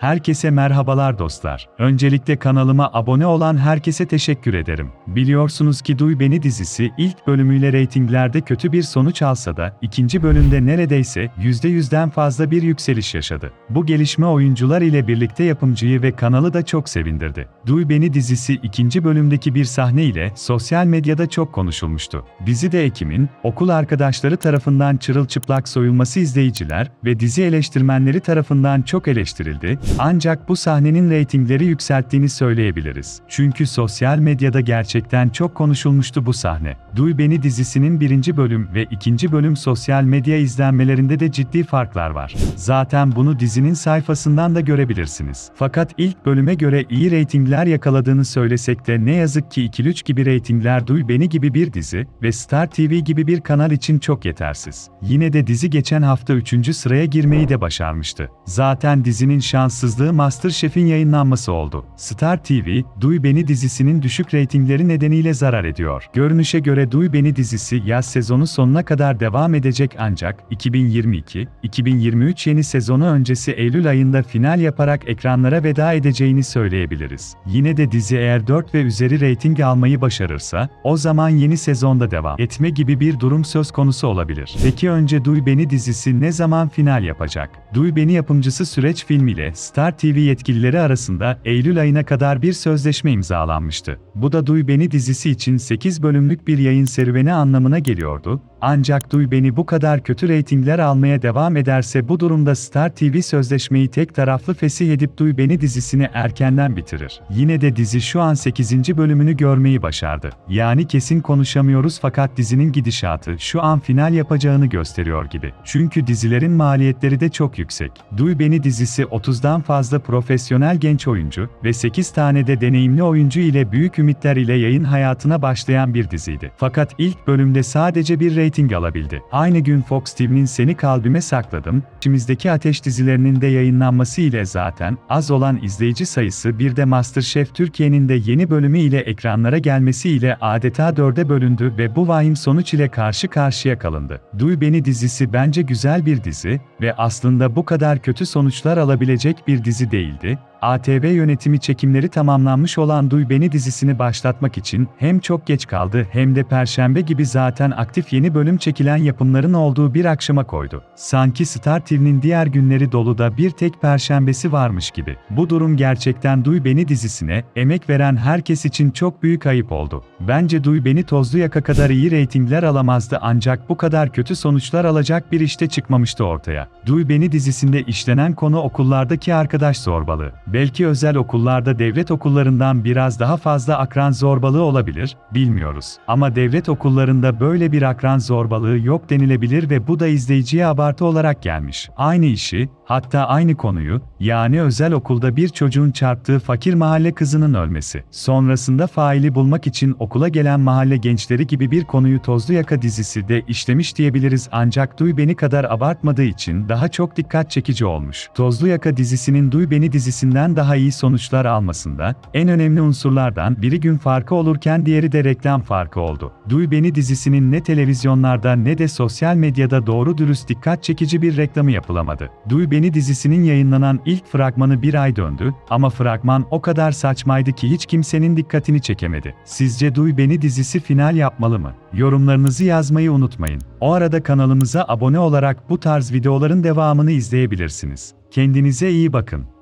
Herkese merhabalar dostlar. Öncelikle kanalıma abone olan herkese teşekkür ederim. Biliyorsunuz ki Duy Beni dizisi ilk bölümüyle reytinglerde kötü bir sonuç alsa da ikinci bölümde neredeyse %100'den fazla bir yükseliş yaşadı. Bu gelişme oyuncular ile birlikte yapımcıyı ve kanalı da çok sevindirdi. Duy Beni dizisi ikinci bölümdeki bir sahne ile sosyal medyada çok konuşulmuştu. Dizide Ekim'in okul arkadaşları tarafından çırılçıplak soyulması izleyiciler ve dizi eleştirmenleri tarafından çok eleştirildi, ancak bu sahnenin reytingleri yükselttiğini söyleyebiliriz. Çünkü sosyal medyada gerçekten çok konuşulmuştu bu sahne. Duy Beni dizisinin birinci bölüm ve ikinci bölüm sosyal medya izlenmelerinde de ciddi farklar var. Zaten bunu dizinin sayfasından da görebilirsiniz. Fakat ilk bölüme göre iyi reytingler yakaladığını söylesek de ne yazık ki 2-3 gibi reytingler Duy Beni gibi bir dizi ve Star TV gibi bir kanal için çok yetersiz. Yine de dizi geçen hafta 3. sıraya girmeyi de başarmıştı. Zaten dizinin şanssızlığı MasterChef'in yayınlanması oldu. Star TV, Duy Beni dizisinin düşük reytingleri nedeniyle zarar ediyor. Görünüşe göre Duy Beni dizisi yaz sezonu sonuna kadar devam edecek ancak 2022-2023 yeni sezonu öncesi Eylül ayında final yaparak ekranlara veda edeceğini söyleyebiliriz. Yine de dizi eğer 4 ve üzeri reyting almayı başarırsa, o zaman yeni sezonda devam etme gibi bir durum söz konusu olabilir. Peki önce Duy Beni dizisi ne zaman final yapacak? Duy Beni yapımcısı Süreç Film ile Star TV yetkilileri arasında Eylül ayına kadar bir sözleşme imzalanmıştı. Bu da Duy Beni dizisi için 8 bölümlük bir yayın serüveni anlamına geliyordu. Ancak Duy Beni bu kadar kötü reytingler almaya devam ederse bu durumda Star TV sözleşmeyi tek taraflı fesih edip Duy Beni dizisini erkenden bitirir. Yine de dizi şu an 8. bölümünü görmeyi başardı. Yani kesin konuşamıyoruz fakat dizinin gidişatı şu an final yapacağını gösteriyor gibi. Çünkü dizilerin maliyetleri de çok yüksek. Duy Beni dizisi 30'dan fazla profesyonel genç oyuncu ve 8 tane de deneyimli oyuncu ile büyük ümitler ile yayın hayatına başlayan bir diziydi. Fakat ilk bölümde sadece bir reyting alabildi. Aynı gün Fox TV'nin Seni Kalbime Sakladım, içimizdeki Ateş dizilerinin de yayınlanması ile zaten az olan izleyici sayısı bir de MasterChef Türkiye'nin de yeni bölümü ile ekranlara gelmesi ile adeta dörde bölündü ve bu vahim sonuç ile karşı karşıya kalındı. Duy Beni dizisi bence güzel bir dizi ve aslında bu kadar kötü sonuçlar alabilecek bir dizi değildi. ATV yönetimi çekimleri tamamlanmış olan Duy Beni dizisini başlatmak için hem çok geç kaldı hem de Perşembe gibi zaten aktif yeni bölüm çekilen yapımların olduğu bir akşama koydu. Sanki Star TV'nin diğer günleri dolu da bir tek Perşembesi varmış gibi. Bu durum gerçekten Duy Beni dizisine emek veren herkes için çok büyük ayıp oldu. Bence Duy Beni tozlu yaka kadar iyi reytingler alamazdı ancak bu kadar kötü sonuçlar alacak bir işte çıkmamıştı ortaya. Duy Beni dizisinde işlenen konu okullardaki arkadaş zorbalığı. Belki özel okullarda devlet okullarından biraz daha fazla akran zorbalığı olabilir, bilmiyoruz. Ama devlet okullarında böyle bir akran zorbalığı yok denilebilir ve bu da izleyiciye abartı olarak gelmiş. Aynı işi, hatta aynı konuyu, yani özel okulda bir çocuğun çarptığı fakir mahalle kızının ölmesi. Sonrasında faili bulmak için okula gelen mahalle gençleri gibi bir konuyu Tozlu Yaka dizisi de işlemiş diyebiliriz ancak Duy Beni kadar abartmadığı için daha çok dikkat çekici olmuş. Tozlu Yaka dizisinin Duy Beni dizisinden daha iyi sonuçlar almasında, en önemli unsurlardan biri gün farkı olurken diğeri de reklam farkı oldu. Duy Beni dizisinin ne televizyonlarda ne de sosyal medyada doğru dürüst dikkat çekici bir reklamı yapılamadı. Duy Beni dizisinin yayınlanan ilk fragmanı bir ay döndü ama fragman o kadar saçmaydı ki hiç kimsenin dikkatini çekemedi. Sizce Duy Beni dizisi final yapmalı mı? Yorumlarınızı yazmayı unutmayın. O arada kanalımıza abone olarak bu tarz videoların devamını izleyebilirsiniz. Kendinize iyi bakın.